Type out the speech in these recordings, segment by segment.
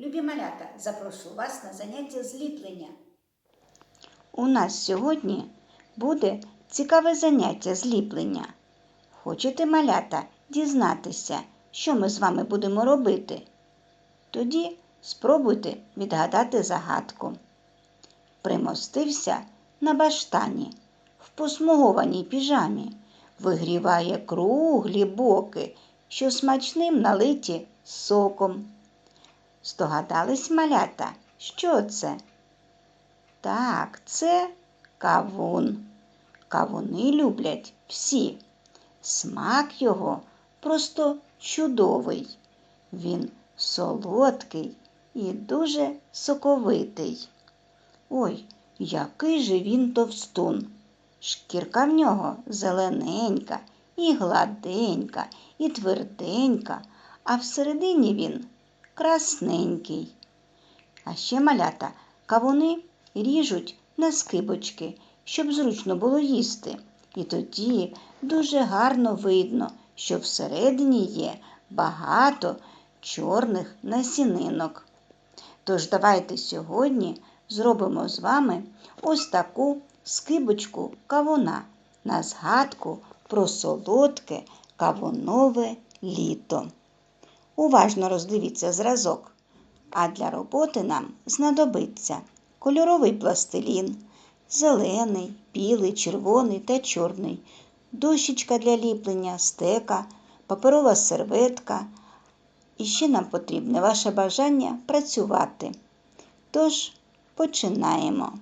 Любі малята, запрошу вас на заняття зліплення. У нас сьогодні буде цікаве заняття зліплення. Хочете, малята, дізнатися, що ми з вами будемо робити? Тоді спробуйте відгадати загадку. Примостився на баштані, в посмугованій піжамі, вигріває круглі боки, що смачним налиті соком. Здогадались малята, що це? Так, це кавун. Кавуни люблять всі. Смак його просто чудовий. Він солодкий і дуже соковитий. Ой, який же він товстун. Шкірка в нього зелененька, і гладенька, і тверденька, а всередині він красненький. А ще малята кавуни ріжуть на скибочки, щоб зручно було їсти. І тоді дуже гарно видно, що всередині є багато чорних насінинок. Тож давайте сьогодні зробимо з вами ось таку скибочку кавуна на згадку про солодке кавунове літо. Уважно роздивіться зразок. А для роботи нам знадобиться кольоровий пластилін, зелений, білий, червоний та чорний, дощечка для ліплення, стека, паперова серветка. І ще нам потрібне ваше бажання працювати. Тож починаємо.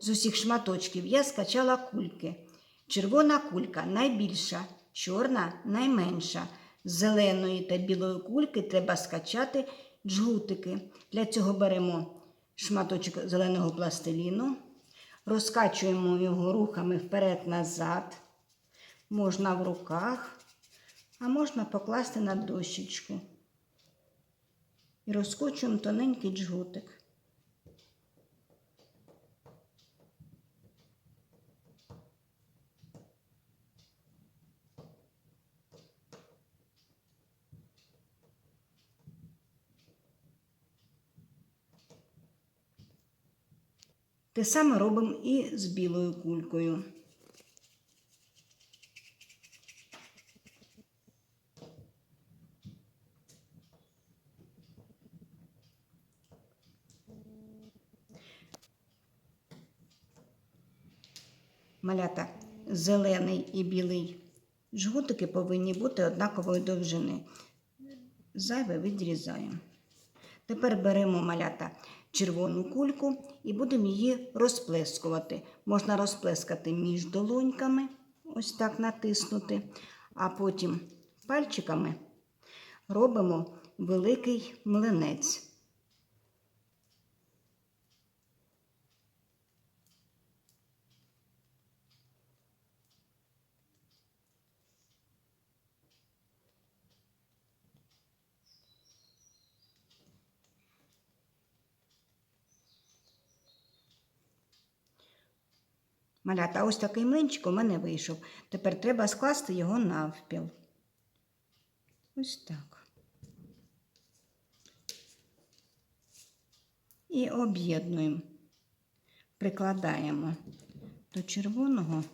З усіх шматочків я скачала кульки. Червона кулька найбільша, чорна найменша. Зеленої та білої кульки треба скачати джгутики. Для цього беремо шматочок зеленого пластиліну, розкачуємо його рухами вперед-назад. Можна в руках, а можна покласти на дощечку. І розкочуємо тоненький джгутик. Те саме робимо і з білою кулькою. Малята зелений і білий жгутики повинні бути однакової довжини. Зайве відрізаємо. Тепер беремо малята червону кульку і будемо її розплескувати. Можна розплескати між долоньками, ось так натиснути, а потім пальчиками робимо великий млинець. Малята, ось такий млинчик у мене вийшов. Тепер треба скласти його навпіл. Ось так. І об'єднуємо, прикладаємо до червоного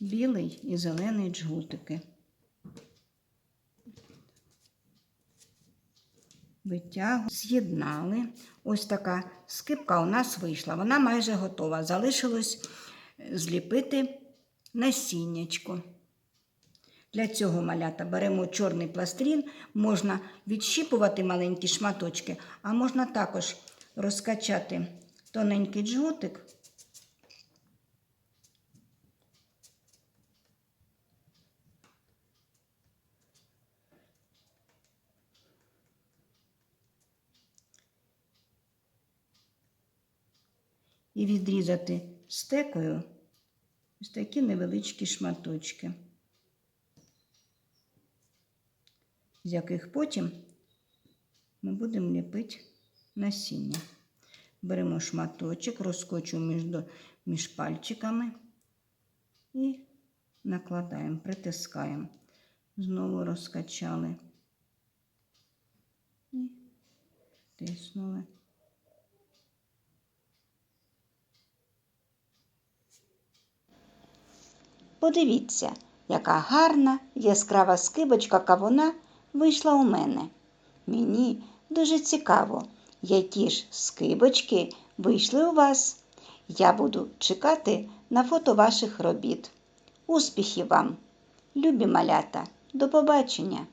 білий і зелений джгутики. Витягу, з'єднали. Ось така скипка у нас вийшла. Вона майже готова. Залишилось зліпити насіннячко. Для цього малята беремо чорний пластирін, можна відщіпувати маленькі шматочки, а можна також розкачати тоненький джгутик. І відрізати стекою ось такі невеличкі шматочки, з яких потім ми будемо ліпити насіння. Беремо шматочок, розкочуємо між, між пальчиками і накладаємо, притискаємо. Знову розкачали. І Тиснули. Подивіться, яка гарна яскрава скибочка кавуна вийшла у мене. Мені дуже цікаво, які ж скибочки вийшли у вас. Я буду чекати на фото ваших робіт. Успіхів вам, любі малята! До побачення!